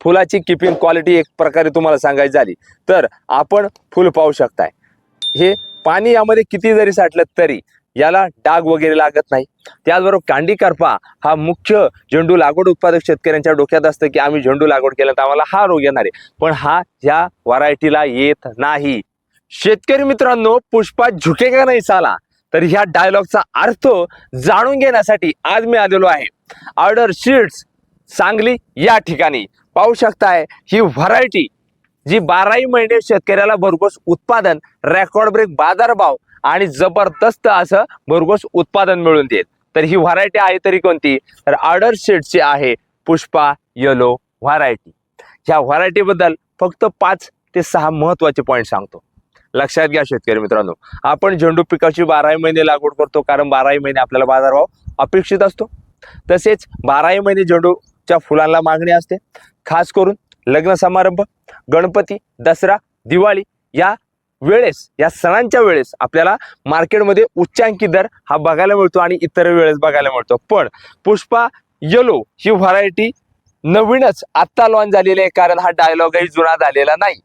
फुलाची keeping quality एक प्रकारे तुम्हाला सांगायची झाली तर आपण फुल पाहू शकताय. हे पाणी यामध्ये किती जरी साठलं तरी याला डाग वगैरे लागत नाही. त्याचबरोबर कांडी करपा हा मुख्य झेंडू लागवड उत्पादक शेतकऱ्यांच्या डोक्यात असतं की आम्ही झेंडू लागवड केलं तर आम्हाला हा रोग येणार आहे. पण हा ह्या व्हरायटीला येत नाही. शेतकरी मित्रांनो पुष्पा झुके का नाही साला? तर ह्या डायलॉगचा अर्थ जाणून घेण्यासाठी आज मी आलेलो आहे. ऑर्डर शीट्स सांगली या ठिकाणी. पाहू शकताय ही व्हरायटी जी बाराही महिने शेतकऱ्याला भरघोस उत्पादन रेकॉर्ड ब्रेक बाजारभाव आणि जबरदस्त असं भरघोस उत्पादन मिळून देत. तर ही व्हरायटी आहे तरी कोणती? तर ऑर्डर शेडची आहे पुष्पा येलो व्हरायटी ह्या व्हरायटीबद्दल फक्त पाच ते सहा महत्त्वाचे पॉईंट सांगतो. लक्षात घ्या शेतकरी मित्रांनो. आपण झेंडू पिकाची बाराही महिने लागवड करतो कारण बाराही महिने आपल्याला बाजारभाव अपेक्षित असतो. तसेच बाराही महिने झेंडू च्या फुलांना मागणी असते. खास करून लग्न समारंभ गणपती दसरा दिवाळी या वेळेस या सणांच्या वेळेस आपल्याला मार्केटमध्ये उच्चांकी दर हा बघायला मिळतो आणि इतर वेळेस बघायला मिळतो. पण पुष्पा येलो ही व्हरायटी नवीनच आत्ता लॉन्च झालेली आहे कारण हा डायलॉगही जुना झालेला नाही.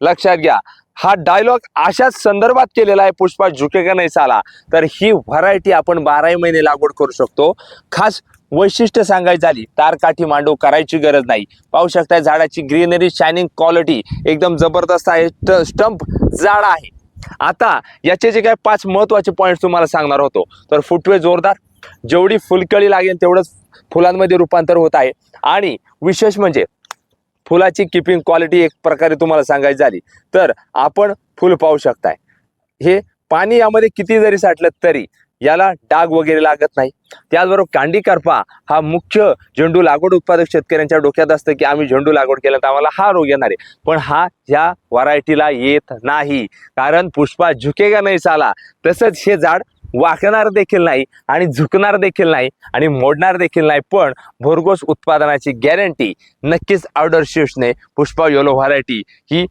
लक्षात घ्या हा डायलॉग अशाच संदर्भात केलेला आहे पुष्पा झुके का नाही साला. तर ही व्हरायटी आपण बाराही महिने लागवड करू शकतो. खास वैशिष्ट्य सांगायची झाली तारकाठी मांडव करायची गरज नाही. पाहू शकताय झाडाची ग्रीनरी शायनिंग क्वालिटी एकदम जबरदस्त आहे. स्टंप जाड आहे. आता याचे जे काही पाच महत्त्वाचे पॉईंट तुम्हाला सांगणार होतो. तर फुटवे जोरदार जेवढी फुलकळी लागेल तेवढंच फुलांमध्ये रूपांतर होत आहे. आणि विशेष म्हणजे फुलाची किपिंग क्वालिटी एक प्रकारे तुम्हाला सांगायची झाली तर आपण फुल पाहू शकताय. हे पाणी यामध्ये किती जरी साठलं तरी याला डाग वगैरे लागत नाही. त्याचबरोबर कांडी करपा हा मुख्य झेंडू लागवड उत्पादक शेतकऱ्यांच्या डोक्यात असतं की आम्ही झेंडू लागवड केलं तर आम्हाला हा रोग येणार आहे. पण हा ह्या व्हरायटीला येत नाही. कारण पुष्पा झुकेगा नाही चाला तसंच हे झाड वाकणार देखील नाही आणि झुकणार देखील नाही आणि मोडणार देखील नाही. पण भरघोस उत्पादनाची गॅरंटी नक्कीच ऑर्डर शिफ्टने पुष्पा योलो व्हरायटी ही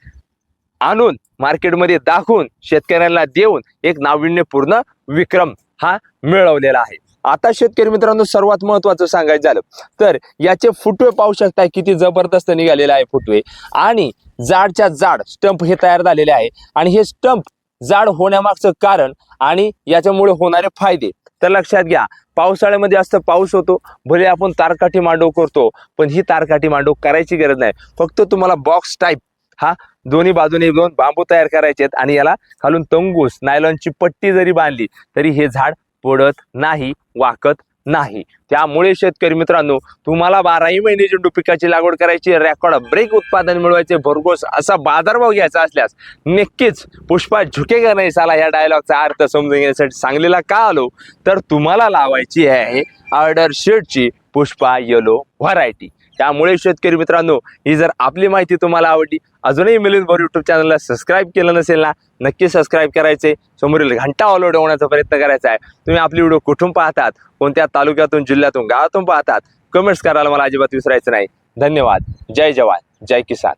आणून मार्केटमध्ये दाखवून शेतकऱ्यांना देऊन एक नाविन्यपूर्ण विक्रम हा मिळवलेला आहे. आता शेतकरी मित्रांनो सर्वात महत्वाचं सांगायचं झालं तर याचे फुटवे पाहू शकताय किती जबरदस्त निघालेले आहे फुटवे. आणि जाडच्या जाड स्टंप हे तयार झालेले आहे. आणि हे स्टंप जाड होण्यामागचं कारण आणि याच्यामुळे होणारे फायदे. तर लक्षात घ्या पावसाळ्यामध्ये जास्त पाऊस होतो भले आपण तारकाठी मांडव करतो पण ही तारकाठी मांडव करायची गरज नाही. फक्त तुम्हाला बॉक्स टाईप हा दोन्ही बाजूने दोन बांबू तयार करायचे आहेत आणि याला खालून तंगूस नायलॉनची पट्टी जरी बांधली तरी हे झाड पडत नाही वाकत नाही. त्यामुळे शेतकरी मित्रांनो तुम्हाला बाराही महिने झेंडू पिकाची लागवड करायची रेकॉर्ड ब्रेक उत्पादन मिळवायचे भरघोस असा बाजारभाव घ्यायचा असल्यास नक्कीच पुष्पा झुकेगा नाही साला या डायलॉगचा अर्थ समजून घेण्यासाठी सांगलीला का आलो? तर तुम्हाला लावायची आहे ऑर्डर शेडची पुष्पा येलो व्हरायटी त्यामुळे शेतकरी मित्रांनो ही जर आपली माहिती तुम्हाला आवडली अजूनही मिलिंद भर युट्यूब चॅनलला सबस्क्राईब केलं नसेल ना नक्की सबस्क्राईब करायचे. समोरील घंटा ऑलोड होण्याचा प्रयत्न करायचा आहे. तुम्ही आपली व्हिडिओ कुठून पाहतात कोणत्या तालुक्यातून जिल्ह्यातून गावातून पाहतात कमेंट्स करायला मला अजिबात विसरायचं नाही. धन्यवाद. जय जवान. जय किसान.